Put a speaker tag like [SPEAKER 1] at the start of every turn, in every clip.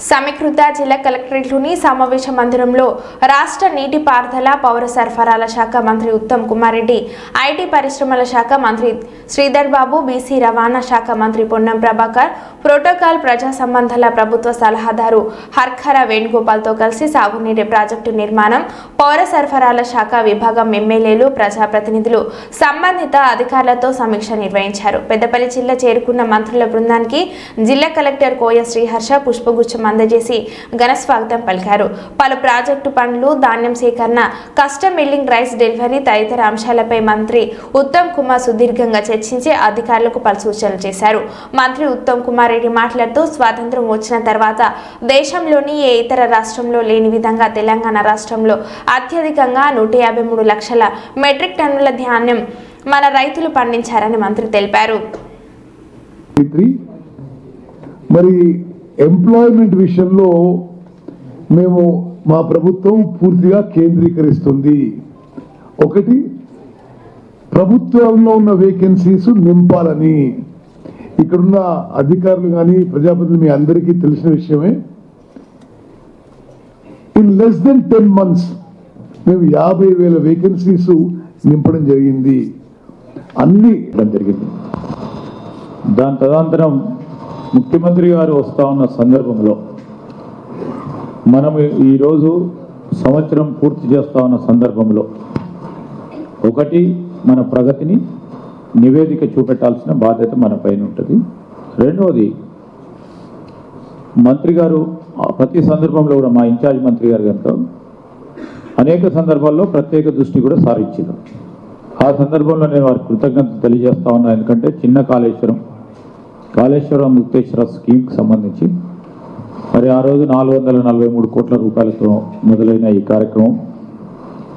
[SPEAKER 1] సమీకృత జిల్లా కలెక్టరేట్లోని సమావేశ మందిరంలో రాష్ట్ర నీటిపారుదల పౌర సరఫరాల శాఖ మంత్రి ఉత్తమ్ కుమార్ రెడ్డి ఐటీ పరిశ్రమల శాఖ మంత్రి శ్రీధర్ బాబు బీసీ రవాణా శాఖ మంత్రి పొన్నం ప్రభాకర్ ప్రోటోకాల్ ప్రజా సంబంధాల ప్రభుత్వ సలహాదారు హర్ఖర వేణుగోపాల్తో కలిసి సాగునీటి ప్రాజెక్టు నిర్మాణం పౌర సరఫరాల శాఖ విభాగం ఎమ్మెల్యేలు ప్రజాప్రతినిధులు సంబంధిత అధికారులతో సమీక్ష నిర్వహించారు. పెద్దపల్లి జిల్లా చేరుకున్న మంత్రుల బృందానికి జిల్లా కలెక్టర్ కోయ శ్రీహర్ష పుష్పగుచ్చ అందజేసి ఘన స్వాగతం పలికారు. పలు ప్రాజెక్టు పనులు ధాన్యం సేకరణ కస్టమ్ మిల్లింగ్ రైస్ డెలివరీ తదితర అంశాలపై మంత్రి ఉత్తమ్ కుమార్ సుదీర్ఘంగా చర్చించి అధికారులకు పలు సూచనలు చేశారు. మంత్రి ఉత్తమ్ కుమార్ రెడ్డి మాట్లాడుతూ స్వాతంత్రం వచ్చిన తర్వాత దేశంలోని ఏ ఇతర రాష్ట్రంలో లేని విధంగా తెలంగాణ రాష్ట్రంలో అత్యధికంగా నూట యాభై మూడు లక్షల మెట్రిక్ టన్నుల ధాన్యం మన రైతులు పండించారని మంత్రి తెలిపారు.
[SPEAKER 2] మరి ఎంప్లాయ్మెంట్ విషయంలో మేము మా ప్రభుత్వం పూర్తిగా కేంద్రీకరిస్తుంది. ఒకటి ప్రభుత్వంలో ఉన్న వేకెన్సీస్ నింపాలని. ఇక్కడున్న అధికారులు కానీ ప్రజాప్రతినిధులు మీ అందరికీ తెలిసిన విషయమే. In less than ten months మేము యాభై వేల వేకెన్సీస్ నింపడం జరిగింది. అన్ని
[SPEAKER 3] జరిగింది. దాని తదనంతరం ముఖ్యమంత్రి గారు వస్తూ ఉన్న సందర్భంలో మనం ఈరోజు సంవత్సరం పూర్తి చేస్తూ ఉన్న సందర్భంలో ఒకటి మన ప్రగతిని నివేదిక చూపెట్టాల్సిన బాధ్యత మన పైన ఉంటుంది. రెండవది మంత్రి గారు ప్రతి సందర్భంలో కూడా మా ఇన్ఛార్జ్ మంత్రి గారు కనుక అనేక సందర్భాల్లో ప్రత్యేక దృష్టి కూడా సారించారు ఆ సందర్భంలో నేను వారికి కృతజ్ఞత తెలియజేస్తా ఉన్నాను ఎందుకంటే చిన్న కాళేశ్వరం కాళేశ్వరం ముక్తేశ్వర స్కీమ్కి సంబంధించి మరి ఆ రోజు నాలుగు వందల నలభై మూడు కోట్ల రూపాయలతో మొదలైన ఈ కార్యక్రమం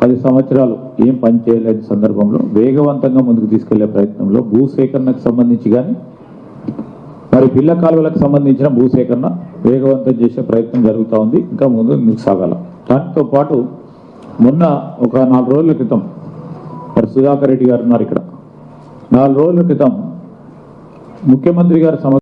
[SPEAKER 3] పది సంవత్సరాలు ఏం పని చేయలేని సందర్భంలో వేగవంతంగా ముందుకు తీసుకెళ్ళే ప్రయత్నంలో భూసేకరణకు సంబంధించి కానీ మరి పిల్ల కాలువలకు సంబంధించిన భూసేకరణ వేగవంతం చేసే ప్రయత్నం జరుగుతూ ఉంది. ఇంకా ముందు ముందుకు సాగాల. దానితో పాటు మొన్న ఒక నాలుగు రోజుల క్రితం మరి సుధాకర్ రెడ్డి గారు ఉన్నారు ఇక్కడ. నాలుగు రోజుల క్రితం ముఖ్యమంత్రి గారు సమ